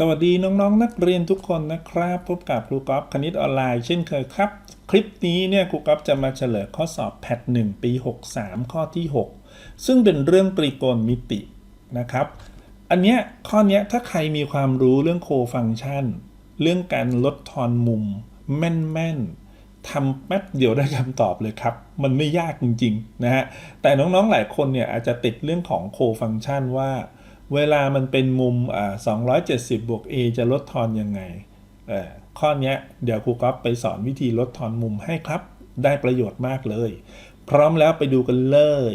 สวัสดีน้องๆนนักเรียนทุกคนนะครับ พบกับครูก๊อฟคณิตออนไลน์เช่นเคยครับ คลิปนี้เนี่ยครูก๊อฟจะมาเฉลยข้อสอบแพท1ปี 63 ข้อที่ 6 ซึ่งเป็นเรื่องตรีโกณมิตินะครับ อันเนี้ยข้อเนี้ยถ้าใครมีความรู้เรื่องโคฟังชัน เรื่องการลดทอนมุม แม่นๆทำแป๊บเดียวได้คำตอบเลยครับ มันไม่ยากจริงๆนะฮะแต่น้องๆหลายคนเนี่ยอาจจะติดเรื่องของโคฟังชันว่า เวลามันเป็นมุมอ่า270 บวก a จะลดทอนยังไงเออข้อนี้เดี๋ยวครูก๊อฟไปสอนวิธีลดทอนมุมให้ครับ ได้ประโยชน์มากเลย พร้อมแล้วไปดูกันเลย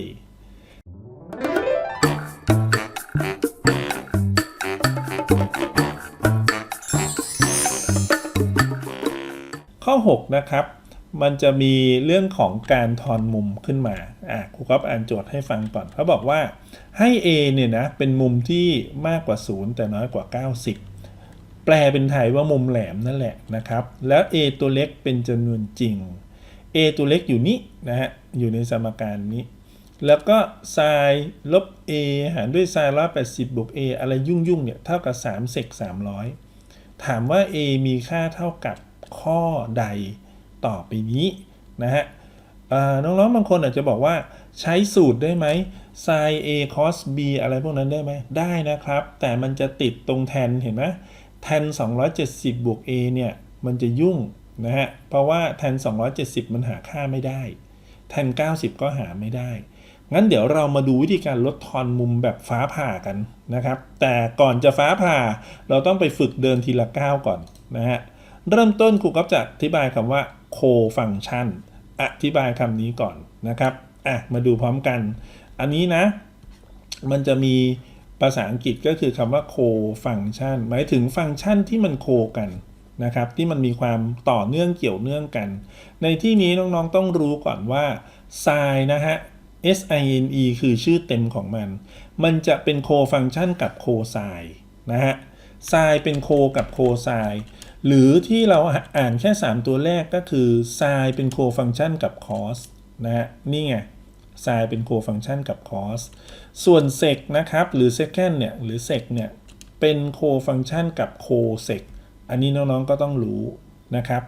ข้อ 6 นะครับ มันจะมีเรื่องของการทอนมุมขึ้นมา อะครูก๊อฟอ่านโจทย์ให้ฟังก่อนเขาบอกว่าให้ a เนี่ยนะ เป็นมุมที่มากกว่า 0 แต่น้อยกว่า 90 แปลเป็นไทยว่ามุมแหลมนั่นแหละนะครับ แล้ว a ตัวเล็กเป็นจำนวนจริง a ตัวเล็กอยู่นี้นะฮะ อยู่ในสมการนี้ แล้วก็ sin ลบ a หารด้วย sin 180 บวก a อะไรยุ่งๆเนี่ย เท่ากับ3เศษ300 ถามว่า a มีค่าเท่ากับข้อใด ต่อไปนี้นะฮะน้องๆบางคนอาจจะบอกว่าใช้สูตรได้ไหม sin a cos b อะไรพวกนั้นได้ไหมได้นะครับ แต่มันจะติดตรงแทนเห็นไหมแทน 270 บวก a เนี่ย มันจะยุ่งนะฮะ เพราะว่าแทน 270 มันหาค่าไม่ได้ แทน 90 ก็หาไม่ได้ งั้นเดี๋ยวเรามาดูวิธีการลดทอนมุมแบบฟ้าผ่ากันนะครับ แต่ก่อนจะฟ้าผ่าเราต้องไปฝึกเดินทีละก้าวก่อนนะฮะ เริ่มต้นครูก็จะอธิบายคำว่า co-function อธิบายคำนี้ก่อนนะครับอะมาดูพร้อมกัน อันนี้นะ มันจะมีภาษาอังกฤษก็คือคำว่า co-function หมายถึงฟังก์ชันที่มันโคกันนะครับ ที่มันมีความต่อเนื่องเกี่ยวเนื่องกัน ในที่นี้น้องๆต้องรู้ก่อนว่า sin นะฮะ sine คือชื่อเต็มของมัน มันจะเป็นโคฟังก์ชันกับโคไซนะฮะ sin เป็นโคกับโคไซ หรือที่เราอ่านแค่ 3 ตัวแรกก็คือ sin เป็นโคฟังก์ชันกับ cos นะฮะนี่ไง sin เป็นโคฟังก์ชันกับ cos ส่วน sec นะครับ หรือ secant เนี่ย หรือ sec เนี่ย เป็นโคฟังก์ชันกับ cosec อันนี้น้องๆก็ต้องรู้นะครับ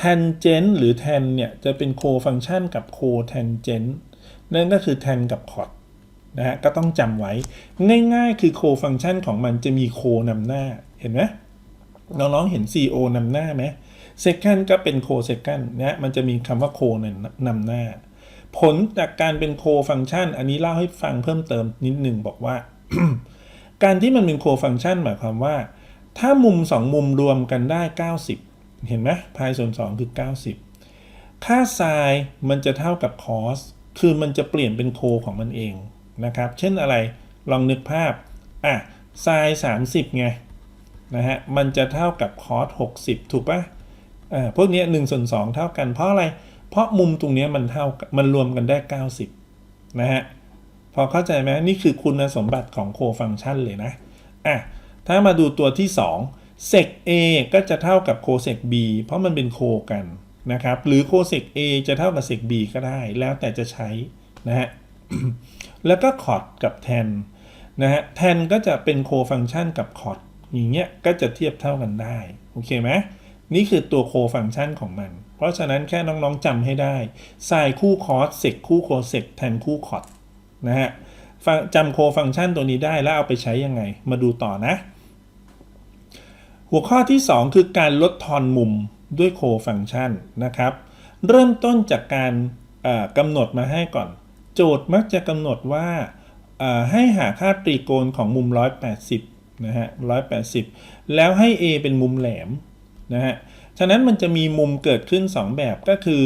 tangent หรือ tan เนี่ย จะเป็นโคฟังก์ชันกับ cotangent นั่นก็คือ tan กับ cot นะฮะก็ต้องจำไว้ง่ายๆ คือโคฟังก์ชันของมันจะมีโคนำหน้าเห็นไหม น้องๆเห็น CO นำหน้าไหม second ก็เป็น co second นะมันจะมีคำว่า co นำหน้า ผลจากการเป็น co ฟังก์ชันอันนี้เล่าให้ฟังเพิ่มเติมนิดหนึ่งบอกว่า การที่มันเป็น co ฟังก์ชันหมายความว่า ถ้ามุม 2 มุมรวมกันได้ 90 เห็นไหมพายส่วน 2 คือ 90 ค่า sin มันจะเท่ากับ cos คือมันจะเปลี่ยนเป็นโคของมันเองนะครับ เช่นอะไรลองนึกภาพอะ sin 30 ไง นะฮะ มันจะเท่ากับ cos 60 ถูกปะอ่าพวกนี้1ส่วน2เท่ากัน เพราะอะไร เพราะมุมตรงนี้มันเท่า มันรวมกันได้ 90 นะฮะ พอเข้าใจไหมนี่คือคุณสมบัติของโคฟังชันเลยนะ อะ ถ้ามาดูตัวที่2 sec a ก็จะเท่ากับ cosec b เพราะมันเป็นโคกันนะครับ หรือ cosec a จะเท่ากับ sec b ก็ได้ แล้วแต่จะใช้นะฮะ แล้วก็ cot กับ tan นะฮะ tan ก็จะเป็นโคฟังชันกับ cot อ อย่างเงี้ยก็จะเทียบเท่ากันได้ โอเคไหมนี่คือตัวโคฟังก์ชันของมัน เพราะฉะนั้นแค่น้องๆจำให้ได้ sin คู่ cos sec คู่ cosec tan คู่ cot นะฮะจำโคฟังก์ชันตัวนี้ได้แล้วเอาไปใช้ยังไง มาดูต่อนะ หัวข้อที่ 2 คือการลดทอนมุมด้วยโคฟังก์ชันนะครับ เริ่มต้นจากการกำหนดมาให้ก่อน โจทย์มักจะกำหนดว่าให้หาค่าตรีโกณของมุม 180 นะฮะ180แล้วให้ A เป็นมุมแหลมนะฮะ ฉะนั้นมันจะมีมุมเกิดขึ้น 2 แบบก็คือ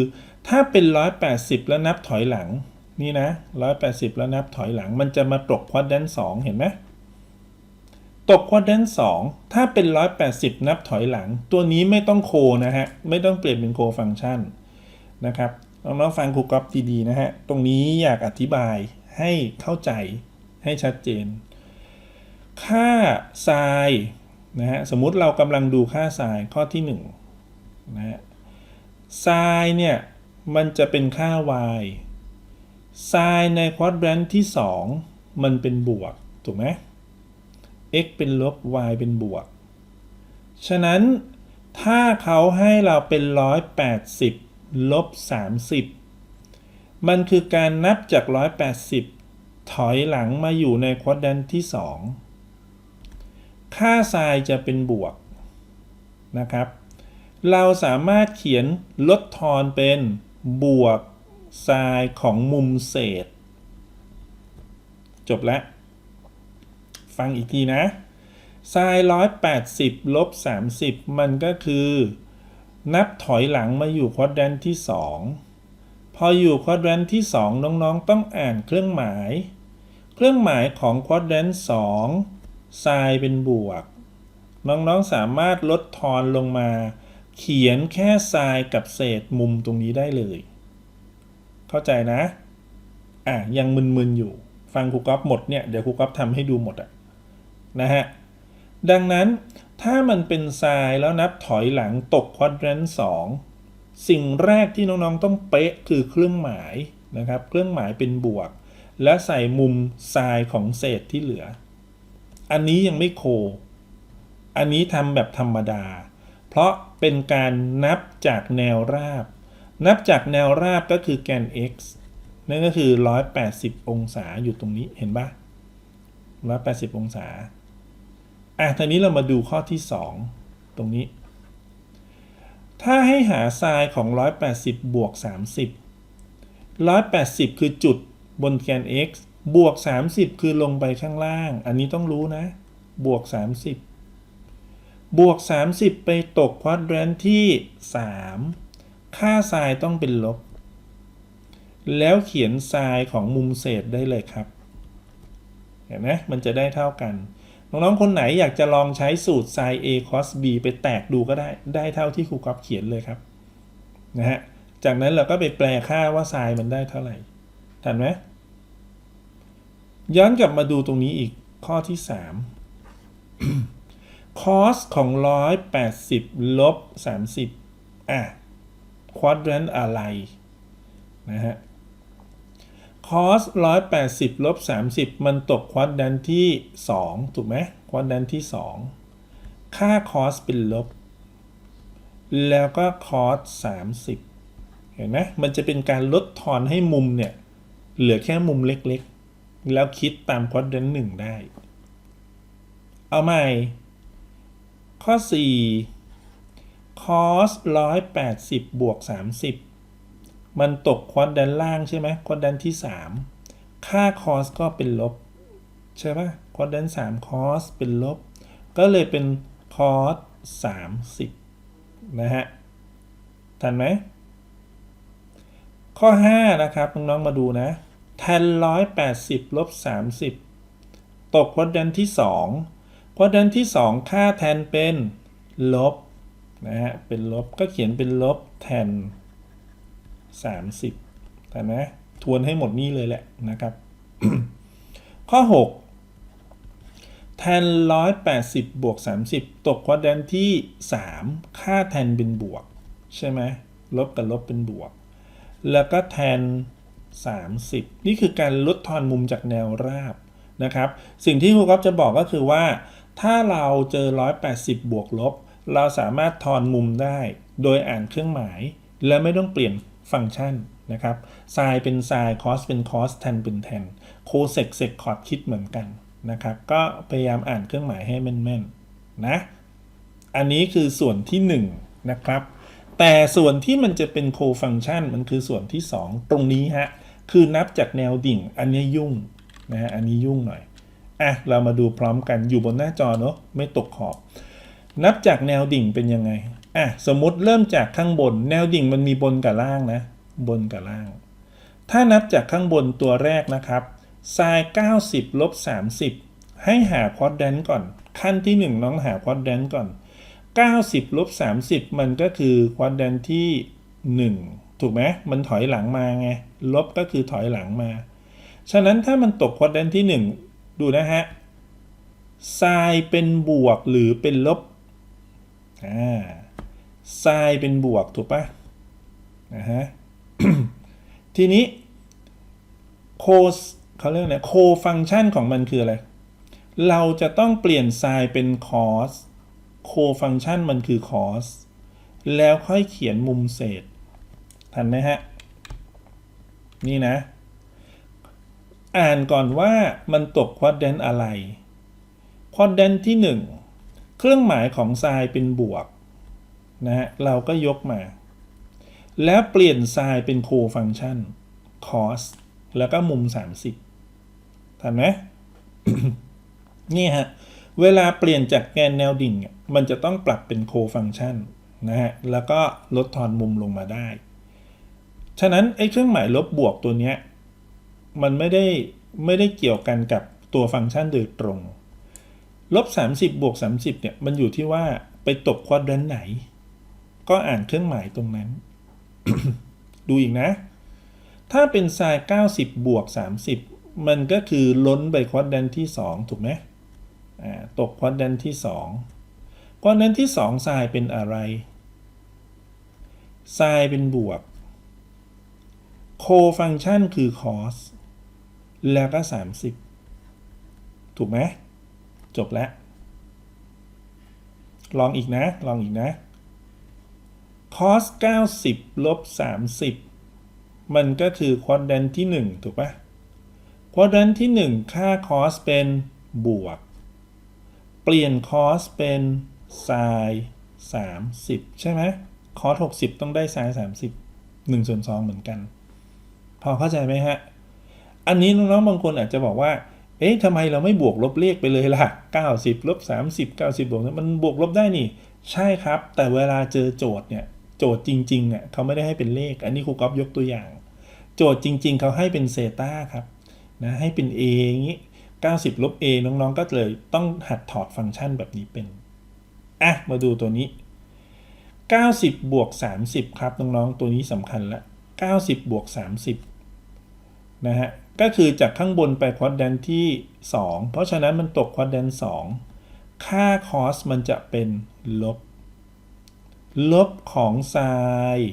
ถ้าเป็น 180 แล้วนับถอยหลัง นี่นะ 180 แล้วนับถอยหลัง มันจะมาตกควอดแดน2เห็นไหมตกควอดแดน2ถ้าเป็น 180 นับถอยหลัง ตัวนี้ไม่ต้องโคนะฮะ ไม่ต้องเปลี่ยนเป็นโคฟังก์ชันนะครับน้องๆฟังครูก๊อฟดีๆนะฮะ ตรงนี้อยากอธิบายให้เข้าใจให้ชัดเจน ค่า sin นะฮะสมมุติเรากำลังดูค่า sin ข้อที่1นะฮะ sin เนี่ยมันจะเป็นค่า y sin ในควอดแรนที่ 2 มันเป็นบวก ถูกไหม x เป็นลบ y เป็นบวก ฉะนั้นถ้าเขาให้เราเป็น 180 ลบ 30 มันคือการนับจาก 180 ถอยหลังมาอยู่ในควอดแดนที่ 2 ค่าไซน์จะเป็นบวกนะครับ เราสามารถเขียนลดทอนเป็นบวกไซน์ของมุมเศษ จบแล้ว ฟังอีกทีนะไซน์180ลบ30มันก็คือ นับถอยหลังมาอยู่ควอดแดนที่2พออยู่ควอดแดนที่2น้องๆ ต้องอ่านเครื่องหมาย เครื่องหมายของควอดแดน 2ไซน์เป็นบวก น้องๆสามารถลดทอนลงมา เขียนแค่ไซน์กับเศษมุมตรงนี้ได้เลย เข้าใจนะ อะ ยังมึนๆอยู่ ฟังครูก๊อฟหมดเนี่ย เดี๋ยวครูก๊อฟทำให้ดูหมดอะนะฮะ ดังนั้นถ้ามันเป็นทรายแล้วนับถอยหลังตกควอดแรนต์สองสิ่งแรกที่น้องๆต้องเป๊ะคือเครื่องหมายนะครับ เครื่องหมายเป็นบวก และใส่มุมทรายของเศษที่เหลือ อันนี้ยังไม่โค อันนี้ทำแบบธรรมดา เพราะเป็นการนับจากแนวราบ นับจากแนวราบก็คือแกน x นั่นก็คือ 180 องศาอยู่ตรงนี้เห็นปะ180 องศา อะทีนี้เรามาดูข้อที่ 2 ตรงนี้ ถ้าให้หาไซน์ของ 180 บวก 30 180 คือจุดบนแกน x บวก 30 คือลงไปข้างล่าง อันนี้ต้องรู้นะ บวก 30 บวก 30 ไปตกควอดแรนที่ 3 ค่าไซน์ต้องเป็นลบ แล้วเขียนไซน์ของมุมเศษได้เลยครับ เห็นไหมมันจะได้เท่ากัน น้องๆ คนไหนอยากจะลองใช้สูตร sin a cos b ไปแตกดูก็ได้ ได้เท่าที่ครูก๊อฟเขียนเลยครับ นะฮะ จากนั้นเราก็ไปแปลค่าว่า sin มันได้เท่าไหร่ ทันไหม ย้อนกลับมาดูตรงนี้อีกข้อที่3 cos ของ 180 ลบ 30 อะ quadrant อะไร นะฮะ cos 180 ลบ 30 มันตกควอดแดนที่ 2 ถูกไหมควอดแดนที่ 2 ค่า cos เป็นลบ แล้วก็ cos 30 เห็นไหมมันจะเป็นการลดทอนให้มุมเนี่ย เหลือแค่มุมเล็ก แล้วคิดตามควอดแดนหนึ่งได้ เอาใหม่ ข้อ 4 cos 180 บวก 30 มันตกควอดแดนล่างใช่ไหมควอดแดนที่ 3 ค่า cos ก็เป็นลบ ใช่ปะควอดแดน3 cos เป็นลบ ก็เลยเป็น cos 30 นะฮะ ทันไหม ข้อ 5 นะครับ น้องๆ มาดูนะ แทน180ลบ30ตกควอดแดนที่2ควอดแดนที่2ค่าแทนเป็นลบนะฮะเป็นลบก็เขียนเป็นลบแทน30แต่นะทวนให้หมดนี่เลยแหละนะครับ ข้อ6แทน180บวก30ตกควอดแดนที่3ค่าแทนเป็นบวก ใช่ไหมลบกับลบเป็นบวก แล้วก็แทน 30 นี่คือการลดทอนมุมจากแนวราบนะครับ สิ่งที่ครูก๊อฟจะบอกก็คือว่า ถ้าเราเจอ 180 บวกลบ เราสามารถทอนมุมได้ โดยอ่านเครื่องหมาย และไม่ต้องเปลี่ยนฟังก์ชันนะครับไซน์เป็นไซน์คอสเป็นคอสแทนเป็นแทนโคเซกเซกคอร์ดคิดเหมือนกันนะครับ ก็พยายามอ่านเครื่องหมายให้แม่นๆนะ อันนี้คือส่วนที่ 1 นะครับ แต่ส่วนที่มันจะเป็นโคฟังก์ชันมันคือส่วนที่ 2 ตรงนี้ฮะ คือนับจากแนวดิ่ง อันนี้ยุ่งนะฮะอันนี้ยุ่งหน่อยอะเรามาดูพร้อมกันอยู่บนหน้าจอเนาะไม่ตกขอบ นับจากแนวดิ่งเป็นยังไงอะสมมติเริ่มจากข้างบน แนวดิ่งมันมีบนกับล่างนะ บนกับล่าง ถ้านับจากข้างบนตัวแรกนะครับ sin 90ลบ30 ให้หาควอดแดนก่อน ขั้นที่ 1 น้องหาควอดแดนก่อน 90ลบ30 มันก็คือควอดแดนที่ 1 ถูกไหมมันถอยหลังมาไง ลบก็คือถอยหลังมา ฉะนั้นถ้ามันตกควอดแดนที่ 1 ดูนะฮะ sin เป็นบวกหรือเป็นลบอ่า sin เป็นบวกถูกปะนะฮะทีนี้โคเขาเรียกอะไรโคฟังชันของมันคืออะไร เราจะต้องเปลี่ยนไซน์เป็นคอสโคฟังชันมันคือ cos แล้วค่อยเขียนมุมเศษ ทันไหมฮะ นี่นะ อ่านก่อนว่ามันตกควอดแดนอะไรควอดแดนที่ 1 เครื่องหมายของไซน์เป็นบวกนะฮะเราก็ยกมา แล้วเปลี่ยนไซน์เป็นโคฟังชัน cos แล้วก็มุม 30 ทันไหมนี่ฮะ เวลาเปลี่ยนจากแกนแนวดิ่ง มันจะต้องปรับเป็นโคฟังชันนะฮะ แล้วก็ลดทอนมุมลงมาได้ ฉะนั้นไอ้เครื่องหมายลบบวกตัวเนี้ยมันไม่ได้ไม่ได้เกี่ยวกันกับตัวฟังก์ชันโดยตรง ลบ 30 บวก 30เนี่ยมันอยู่ที่ว่าไปตกควอดแดนไหน ก็อ่านเครื่องหมายตรงนั้น ดูอีกนะ ถ้าเป็นไซน์90 บวก 30 มันก็คือล้นไปควอดแดนที่ 2 ถูกไหมตกควอดแดนที่ 2 ควอดแดนที่2ไซน์เป็นอะไรไซน์เป็นบวก โคฟังชันคือ cos แล้วก็ 30 ถูกไหม จบแล้ว ลองอีกนะ ลองอีกนะ cos 90 ลบ 30 มันก็คือควอดแดนที่ 1 ถูกปะควอดแดนที่ 1 ค่า cos เป็นบวก เปลี่ยน cos เป็น sin 30 ใช่ไหม cos 60 ต้องได้ sin 30 1ส่วน2เหมือนกัน พอเข้าใจไหมฮะ อันนี้น้องๆบางคนอาจจะบอกว่า เอ๊ะทำไมเราไม่บวกลบเลขไปเลยล่ะ 90ลบ30 90บวกมันบวกลบได้นี่ ใช่ครับ แต่เวลาเจอโจทย์เนี่ย โจทย์จริงๆเนี่ยเขาไม่ได้ให้เป็นเลข อันนี้ครูก๊อฟยกตัวอย่าง โจทย์จริง ๆ เขาให้เป็นเซตาครับนะให้เป็น a อย่างนี้ 90ลบ a น้องๆ ก็เลยต้องหัดถอดฟังก์ชันแบบนี้เป็น อะ มาดูตัวนี้ 90บวก30 ครับน้องๆ ตัวนี้สำคัญละ90บวก30 นะฮะก็คือจากข้างบนไปควอดแดนที่ 2 เพราะฉะนั้นมันตกควอดแดน2 ค่า cos มันจะเป็นลบ ลบของไซน์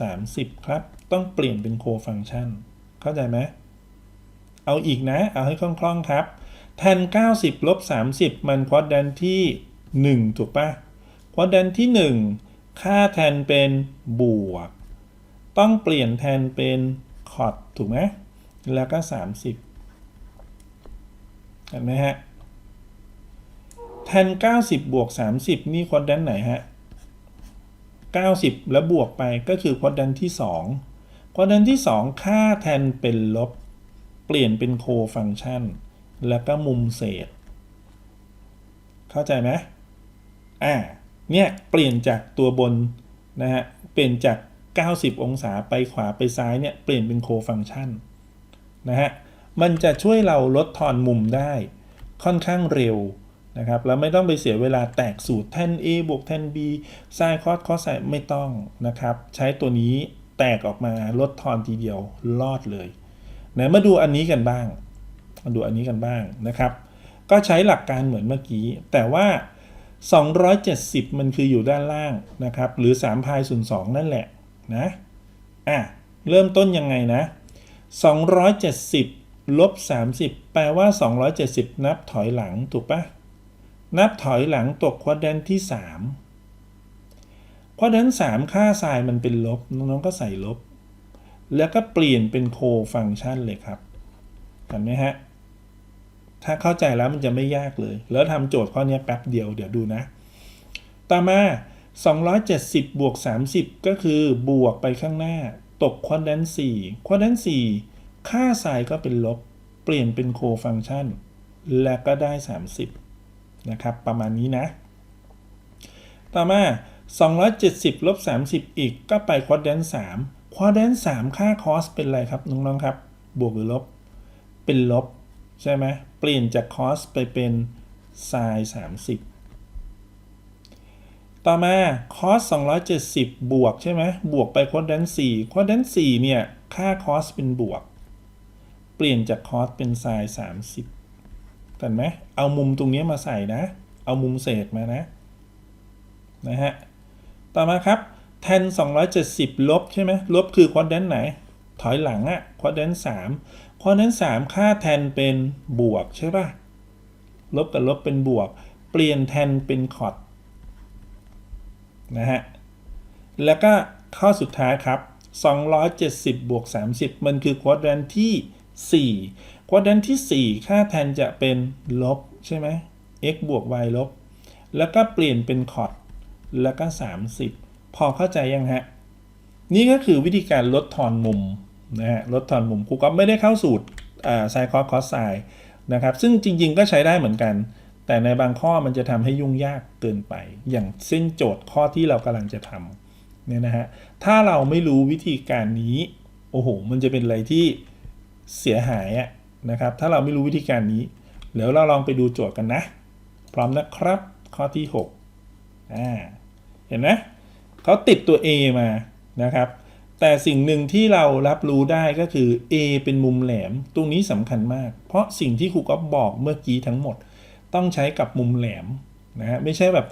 30 ครับ ต้องเปลี่ยนเป็นโคฟังชันเข้าใจไหมเอาอีกนะ เอาให้คล่องๆครับแทน 90 ลบ 30 มันควอดแดนที่ 1 ถูกปะควอดแดนที่ 1 ค่าแทนเป็นบวก ต้องเปลี่ยนแทนเป็นคอดถูกไหม แล้วก็ 30 เห็นไหมฮะแทน 90 บวก 30 นี่ควอดแดนไหนฮะ 90 แล้วบวกไปก็คือควอดแดนที่ 2 ควอดแดนที่ 2 ค่าแทนเป็นลบ เปลี่ยนเป็นโคฟังชันแล้วก็มุมเศษ เข้าใจไหมอ่า เนี่ย เปลี่ยนจากตัวบนนะฮะ เปลี่ยนจาก 90 องศาไปขวาไปซ้ายเนี่ย เปลี่ยนเป็นโคฟังชัน นะฮะ มันจะช่วยเราลดทอนมุมได้ ค่อนข้างเร็วนะครับแล้วไม่ต้องไปเสียเวลาแตกสูตรแทน a บวกแทน b ไซน์คอสคอสไซน์ไม่ต้องนะครับ ใช้ตัวนี้แตกออกมาลดทอนทีเดียวรอดเลยนะมาดูอันนี้กันบ้าง มาดูอันนี้กันบ้างนะครับ ก็ใช้หลักการเหมือนเมื่อกี้ แต่ว่า 270 มันคืออยู่ด้านล่างนะครับ หรือ3พายส่วน2นั่นแหละนะอะเริ่มต้นยังไงนะ 270ลบ30 แปลว่า 270 นับถอยหลังถูกปะนับถอยหลังตกควอดแดนที่ 3 ควอดแดน3ค่าไซน์มันเป็นลบ น้องๆก็ใส่ลบ แล้วก็เปลี่ยนเป็นโคฟังก์ชันเลยครับเห็นไหมฮะ ถ้าเข้าใจแล้วมันจะไม่ยากเลย แล้วทำโจทย์ข้อนี้แป๊บเดียวเดี๋ยวดูนะ ต่อมา 270 บวก 30 ก็คือบวกไปข้างหน้า ตกควอดแดน4ควอดแดน4ค่าไซน์ก็เป็นลบ เปลี่ยนเป็นโคฟังก์ชัน แล้วก็ได้ 30 นะครับ ประมาณนี้นะ ต่อมา 270ลบ30 อีกก็ไปควอดแดน3ควอดแดน3ค่าคอสเป็นอะไรครับ น้องๆครับ บวกหรือลบ เป็นลบ ใช่ไหมเปลี่ยนจากคอสไปเป็นไซน์30 ต่อมาคอส270 บวกใช่ไหมบวกไปคอดแดน4คอดแดน4เนี่ย ค่าคอสเป็นบวก เปลี่ยนจากคอสเป็นไซน์30กันไหมเอามุมตรงนี้มาใส่นะ เอามุมเศษมานะ นะฮะ ต่อมาครับแทน270 ลบใช่ไหมลบคือควอดแดนไหน ถอยหลังอะควอดแดน3ควอดแดน3 ค่าแทนเป็นบวกใช่ป่ะ ลบกับลบเป็นบวก เปลี่ยนแทนเป็นคอด นะฮะ แล้วก็ข้อสุดท้ายครับ 270 บวก 30 มันคือควอดแรนที่ 4ควอดแรนที่ 4 ค่าแทนจะเป็นลบใช่ไหม x บวก y ลบ แล้วก็เปลี่ยนเป็นคอร์ดแล้วก็ 30 พอเข้าใจยังฮะ นี่ก็คือวิธีการลดทอนมุมนะฮะลดทอนมุมครูก็ไม่ได้เข้าสูตรไซคอสคอสไซนะครับ ซึ่งจริง ๆ ก็ใช้ได้เหมือนกัน แต่ในบางข้อมันจะทำให้ยุ่งยากเกินไป อย่างเส้นโจทย์ข้อที่เรากำลังจะทำเนี่ยนะฮะ ถ้าเราไม่รู้วิธีการนี้ โอ้โห มันจะเป็นอะไรที่เสียหายอะนะครับ ถ้าเราไม่รู้วิธีการนี้ เดี๋ยวเราลองไปดูโจทย์กันนะ พร้อมนะครับ ข้อที่6อ่า เห็นไหมเขาติดตัว A มานะครับ แต่สิ่งหนึ่งที่เรารับรู้ได้ก็คือ A เป็นมุมแหลม ตรงนี้สำคัญมาก เพราะสิ่งที่ครูก็บอกเมื่อกี้ทั้งหมด ต้องใช้กับมุมแหลมนะฮะไม่ใช่แบบ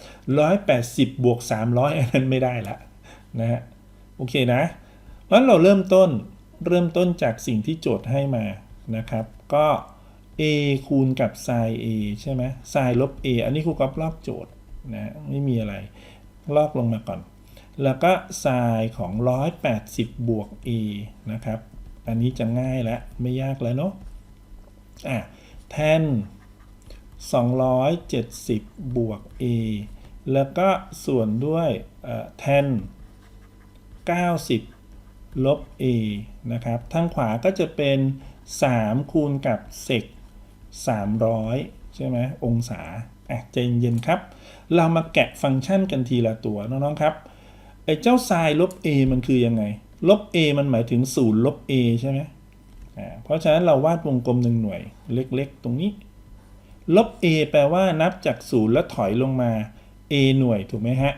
180 บวก 300 อันนั้นไม่ได้ละนะฮะโอเคนะเพราะเราเริ่มต้นเริ่มต้นจากสิ่งที่โจทย์ให้มานะครับ ก็ a คูณกับ sin a ใช่ไหม sin ลบ a อันนี้ครูก็ลอกโจทย์นะไม่มีอะไร ลอกลงมาก่อน แล้วก็ sin ของ 180 บวก a นะครับ อันนี้จะง่ายแล้วไม่ยากแล้วเนาะอะแทน 270 บวก a แล้วก็ส่วนด้วยแทน 90 ลบ a นะครับ ทางขวาก็จะเป็น 3 คูณกับเศก300 ใช่ไหมองศาอะใจเย็นๆครับ เรามาแกะฟังก์ชันกันทีละตัวน้อง ๆ ครับ ไอ้เจ้า sin ลบ a มันคือยังไง ลบ a มันหมายถึง 0 ลบ a ใช่ไหมอ่าเพราะฉะนั้นเราวาดวงกลมหนึ่งหน่วยเล็ก ๆ ตรงนี้ ลบ a แปลว่านับจาก0แล้วถอยลงมา a หน่วยถูกไหมฮะ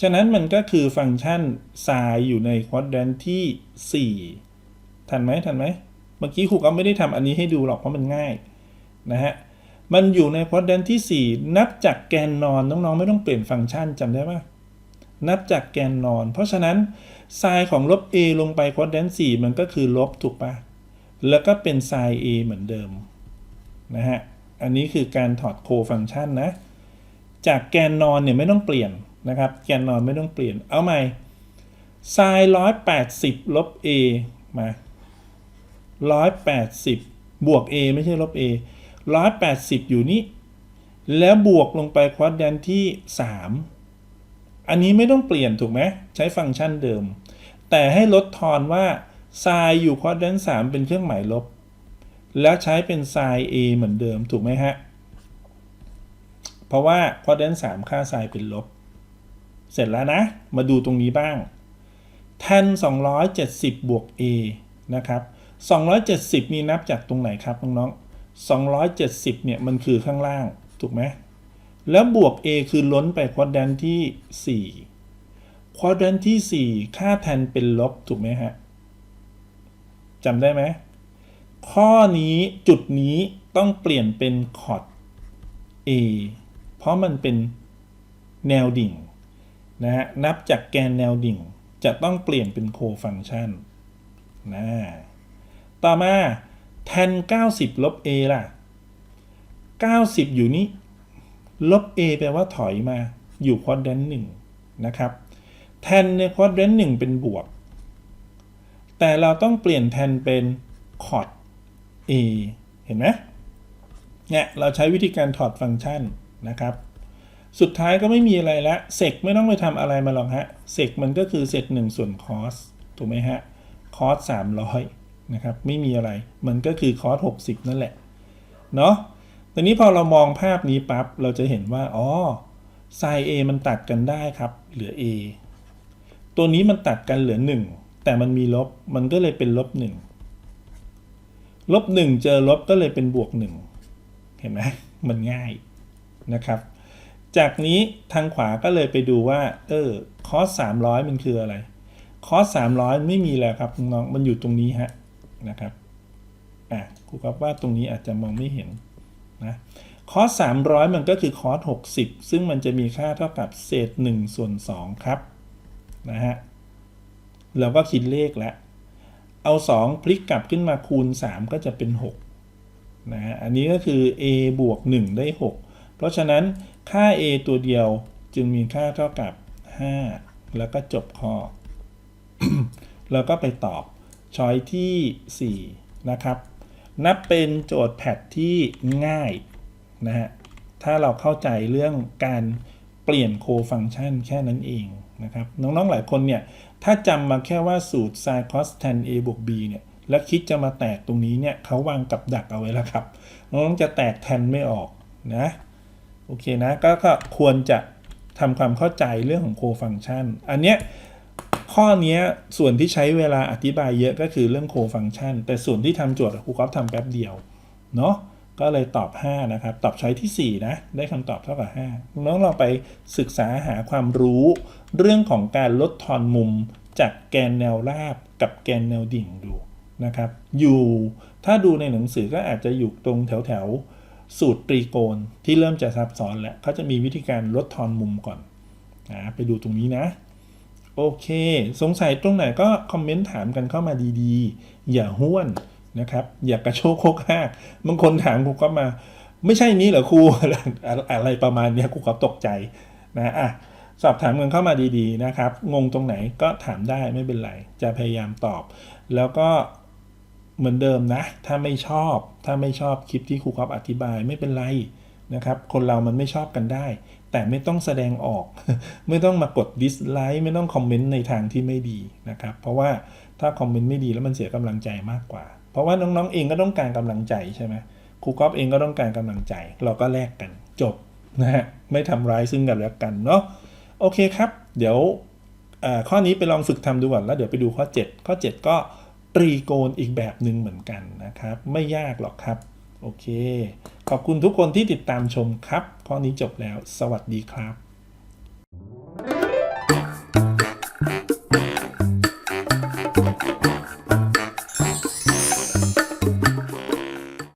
ฉะนั้นมันก็คือฟังก์ชัน sin อยู่ในควอดแรนที่ 4 ทันไหมทันไหม เมื่อกี้ครูก็ไม่ได้ทำอันนี้ให้ดูหรอกเพราะมันง่ายนะฮะ มันอยู่ในควอดแรนที่ 4 นับจากแกนนอนน้องๆ ไม่ต้องเปลี่ยนฟังก์ชันจำได้ปะนับจากแกนนอน เพราะฉะนั้น sin ของลบ a ลงไปควอดแรน4มันก็คือลบถูกปะแล้วก็เป็น sin a เหมือนเดิมนะฮะ อันนี้คือการถอดโคฟังก์ชันนะ จากแกนนอนเนี่ยไม่ต้องเปลี่ยนนะครับ แกนนอนไม่ต้องเปลี่ยน เอาใหม่ sin 180ลบ a มา180บบวก a ไม่ใช่ลบ a 180อยู่นี่ แล้วบวกลงไปควอดแดนที่3อันนี้ไม่ต้องเปลี่ยนถูกไหมใช้ฟังก์ชันเดิม แต่ให้ลดทอนว่า sin อยู่ควอดแดน3เป็นเครื่องหมายลบ แล้วใช้เป็น sin a เหมือนเดิมถูกไหมฮะ เพราะว่าควอดแดน3ค่า sin เป็นลบ เสร็จแล้วนะ มาดูตรงนี้บ้าง tan 270 บวก a นะครับ 270มีนับจากตรงไหนครับน้องๆ270 เนี่ยมันคือข้างล่าง ถูกไหม แล้วบวก a คือล้นไปควอดแดนที่ 4ควอดแดนที่ 4 ค่าแทนเป็นลบ ถูกไหมฮะจำได้ไหม ข้อนี้จุดนี้ต้องเปลี่ยนเป็นคอร์ด a เพราะมันเป็นแนวดิ่งนะฮะนับจากแกนแนวดิ่งจะต้องเปลี่ยนเป็นโคฟังชันนะต่อมา tan 90 ลบ a ล่ะ 90 อยู่นี้ ลบ a แปลว่าถอยมาอยู่ควอดแดนหนึ่งนะครับ tan ในควอดแดนหนึ่งเป็นบวก แต่เราต้องเปลี่ยน tan เป็นคอร์ด a เห็นไหมเนี่ยเราใช้วิธีการถอดฟังก์ชันนะครับ สุดท้ายก็ไม่มีอะไรละเซกไม่ต้องไปทำอะไรมาหรอกฮะเซกมันก็คือเศษหนึ่งส่วนคอสถูกไหมฮะคอสสามร้อยนะครับ ไม่มีอะไรมันก็คือคอสหกสิบนั่นแหละ เนาะตอนนี้พอเรามองภาพนี้ปั๊บ เราจะเห็นว่า อ๋อไซ a มันตัดกันได้ครับ เหลือ a ตัวนี้มันตัดกันเหลือ 1 แต่มันมีลบมันก็เลยเป็นลบ1 ลบ1เจอลบก็เลยเป็นบวก1เห็นไหมมันง่ายนะครับ จากนี้ทางขวาก็เลยไปดูว่า เออคอส300มันคืออะไร คอส300ไม่มีแล้วครับน้องมันอยู่ตรงนี้ฮะนะครับอะครูครับว่าตรงนี้อาจจะมองไม่เห็นนะคอส300มันก็คือคอส60ซึ่งมันจะมีค่าเท่ากับเศษ1ส่วน2ครับนะฮะเราก็คิดเลขแล้ว เอา 2 พลิกกลับขึ้นมาคูณ 3 ก็จะเป็น6นะฮะอันนี้ก็คือ a บวก 1 ได้ 6 เพราะฉะนั้นค่า a ตัวเดียวจึงมีค่าเท่ากับ 5 แล้วก็จบข้อ แล้วก็ไปตอบช้อยที่ 4 นะครับ นับเป็นโจทย์แพทที่ง่ายนะฮะถ้าเราเข้าใจเรื่องการเปลี่ยนโคฟังก์ชันแค่นั้นเองนะครับ น้องๆหลายคนเนี่ย ถ้าจำมาแค่ว่าสูตร sin cos tan a บวก b เนี่ย แล้วคิดจะมาแตกตรงนี้เนี่ยเขาวางกับดักเอาไว้แล้วครับ น้องจะแตกแทนไม่ออกนะ โอเคนะกก็ควรจะทำความเข้าใจเรื่องของโคฟังชัน อันเนี้ยข้อนี้ส่วนที่ใช้เวลาอธิบายเยอะก็คือเรื่องโคฟังชัน แต่ส่วนที่ทำโจทย์ครูก๊อฟทำแป๊บเดียว เนาะ ก็เลยตอบ 5 นะครับ ตอบช้อยที่ 4 นะ ได้คำตอบเท่ากับ 5 น้องลองไปศึกษาหาความรู้ เรื่องของการลดทอนมุมจากแกนแนวราบกับแกนแนวดิ่งดูนะครับ อยู่ ถ้าดูในหนังสือก็อาจจะอยู่ตรงแถวแถวสูตรตรีโกณที่เริ่มจะซับซ้อนแล้วเขาจะมีวิธีการลดทอนมุมก่อนนะไปดูตรงนี้นะ โอเค สงสัยตรงไหนก็คอมเมนต์ถามกันเข้ามาดีๆ อย่าห้วน นะครับ อย่ากระโชกโคกหากบางคนถามครูก็มา ไม่ใช่นี้เหรอครูอะไรประมาณเนี้ยครูก็ตกใจนะอะสอบถามกันเข้ามาดีๆนะครับ งงตรงไหนก็ถามได้ไม่เป็นไร จะพยายามตอบ แล้วก็เหมือนเดิมนะ ถ้าไม่ชอบ ถ้าไม่ชอบคลิปที่ครูครับอธิบายไม่เป็นไรนะครับ คนเรามันไม่ชอบกันได้ แต่ไม่ต้องแสดงออก ไม่ต้องมากดดิสไลค์ไม่ต้องคอมเมนต์ในทางที่ไม่ดีนะครับ เพราะว่าถ้าคอมเมนต์ไม่ดีแล้วมันเสียกำลังใจมากกว่า เพราะว่าน้องๆเองก็ต้องการกำลังใจใช่ไหมครูก๊อฟเองก็ต้องการกำลังใจ เราก็แลกกันจบนะฮะไม่ทำร้ายซึ่งกันและกันเนาะโอเคครับ เดี๋ยวข้อนี้ไปลองฝึกทำดูก่อนแล้วเดี๋ยวไปดูข้อ 7 ข้อ 7 ก็ตรีโกณอีกแบบหนึ่งเหมือนกันนะครับ ไม่ยากหรอกครับ โอเค ขอบคุณทุกคนที่ติดตามชมครับ ข้อนี้จบแล้ว สวัสดีครับ